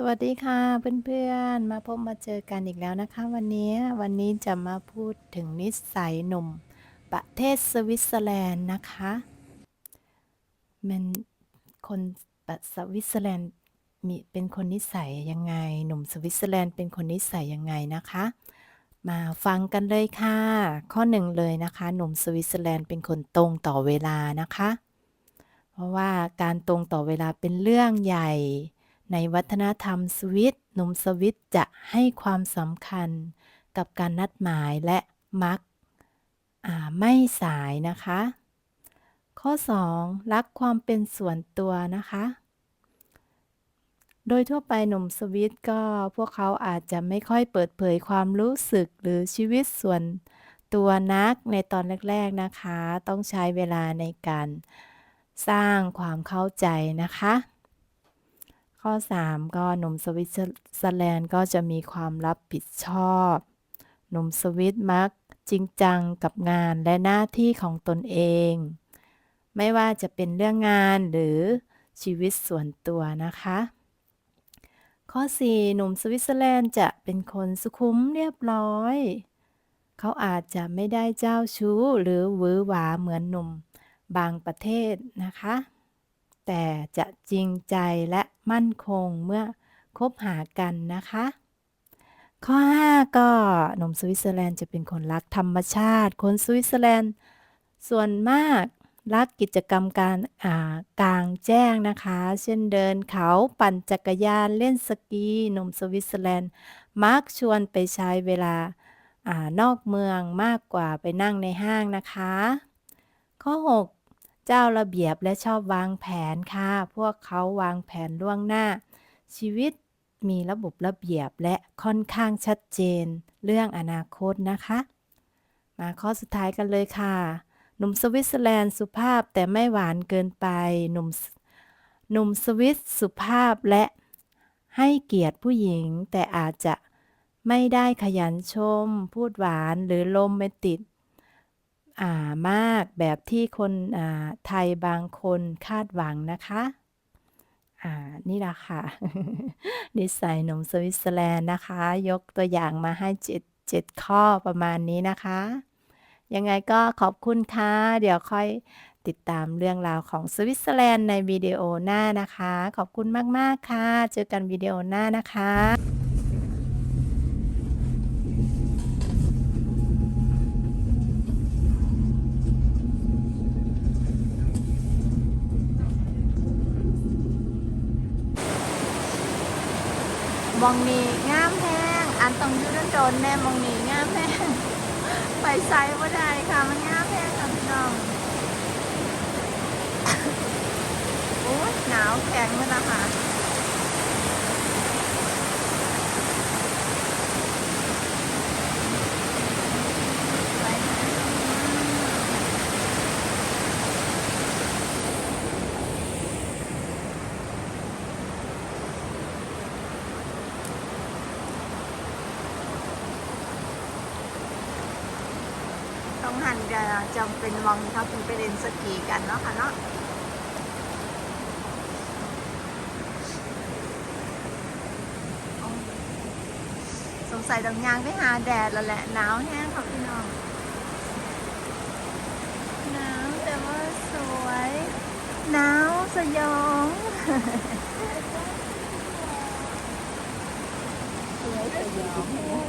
สวัสดีค่ะเพื่อนๆ มาพบมาเจอกันอีกแล้วนะคะ วันนี้วันนี้จะมาพูดถึงนิสัยหนุ่ม ประเทศสวิตเซอร์แลนด์นะคะมันคนสวิตเซอร์แลนด์มีเป็นคนนิสัยยังไง หนุ่มสวิตเซอร์แลนด์เป็นคนนิสัยยังไงนะคะ มาฟังกันเลยค่ะ ข้อหนึ่งเลยนะคะ หนุ่มสวิตเซอร์แลนด์เป็นคนตรงต่อเวลานะคะ เพราะว่าการตรงต่อเวลาเป็นเรื่องใหญ่ ในวัฒนธรรมสวิตหนุ่มสวิตจะให้ความสำคัญกับการนัดหมายและมักไม่สายนะคะ ข้อ 2 รักความเป็นส่วนตัวนะคะ โดยทั่วไปหนุ่มสวิตก็พวกเขาอาจจะไม่ค่อยเปิดเผยความรู้สึกหรือชีวิตส่วนตัวนักในตอนแรก ๆนะคะ ต้องใช้เวลาในการสร้างความเข้าใจนะคะ ข้อ 3 ก็หนุ่มสวิตเซอร์แลนด์ก็จะมีความรับผิดชอบ หนุ่มสวิตมักจริงจังกับงานและหน้าที่ของตนเอง ไม่ว่าจะเป็นเรื่องงานหรือชีวิตส่วนตัวนะคะ ข้อ 4 หนุ่มสวิตเซอร์แลนด์จะเป็นคนสุขุมเรียบร้อย เขาอาจจะไม่ได้เจ้าชู้หรือหวือหวาเหมือนหนุ่มบางประเทศนะคะ แต่จะจริงใจและ มั่นคงเมื่อคบหากันนะคะ ข้อ 5 ก็หนุ่มสวิตเซอร์แลนด์จะเป็นคนรักธรรมชาติ คนสวิตเซอร์แลนด์ส่วนมากรักกิจกรรมการกลางแจ้งนะคะ เช่นเดินเขาปั่นจักรยานเล่นสกีหนุ่มสวิตเซอร์แลนด์มักชวนไปใช้เวลาอานอกเมืองมากกว่าไปนั่งในห้างนะคะ ข้อ 6 เจ้าระเบียบและชอบวางแผนค่ะ พวกเขาวางแผนล่วงหน้า ชีวิตมีระบบระเบียบและค่อนข้างชัดเจน เรื่องอนาคตนะคะ มาข้อสุดท้ายกันเลยค่ะ หนุ่มสวิตเซอร์แลนด์สุภาพแต่ไม่หวานเกินไป หนุ่มหนุ่มสวิตสุภาพและให้เกียรติผู้หญิงแต่อาจจะไม่ได้ขยันชม พูดหวานหรือโรแมนติก อ่ามากแบบที่คนอ่าไทยบางคนคาดหวังนะคะ อ่า นี่ละค่ะ นิสัยหนุ่มสวิตเซอร์แลนด์นะคะ ยกตัวอย่างมาให้เจ็ดเจ็ดข้อประมาณนี้นะคะ ยังไงก็ขอบคุณค่ะ เดี๋ยวค่อยติดตามเรื่องราวของสวิตเซอร์แลนด์ในวิดีโอหน้านะคะ ขอบคุณมาก ๆ ค่ะ เจอกันวิดีโอหน้านะคะ มองนีงามแห้งอันต้องยืดโดนแน่มองนีงามแห้งไปไซว่าได้ค่ะมันงามแห้งค่ะพี่น้องโอ้หนาวแข็งเลยนะคะ ต้องหันจะจำเป็นวังเขาถึงไปเล่นสกีกันเนาะค่ะเนาะสงสัยต้องยางไปหาแดดแล้วแหละหนาวแห้งค่ะพี่น้องหนาวแต่ว่าสวยหนาวสยองสวยสยอง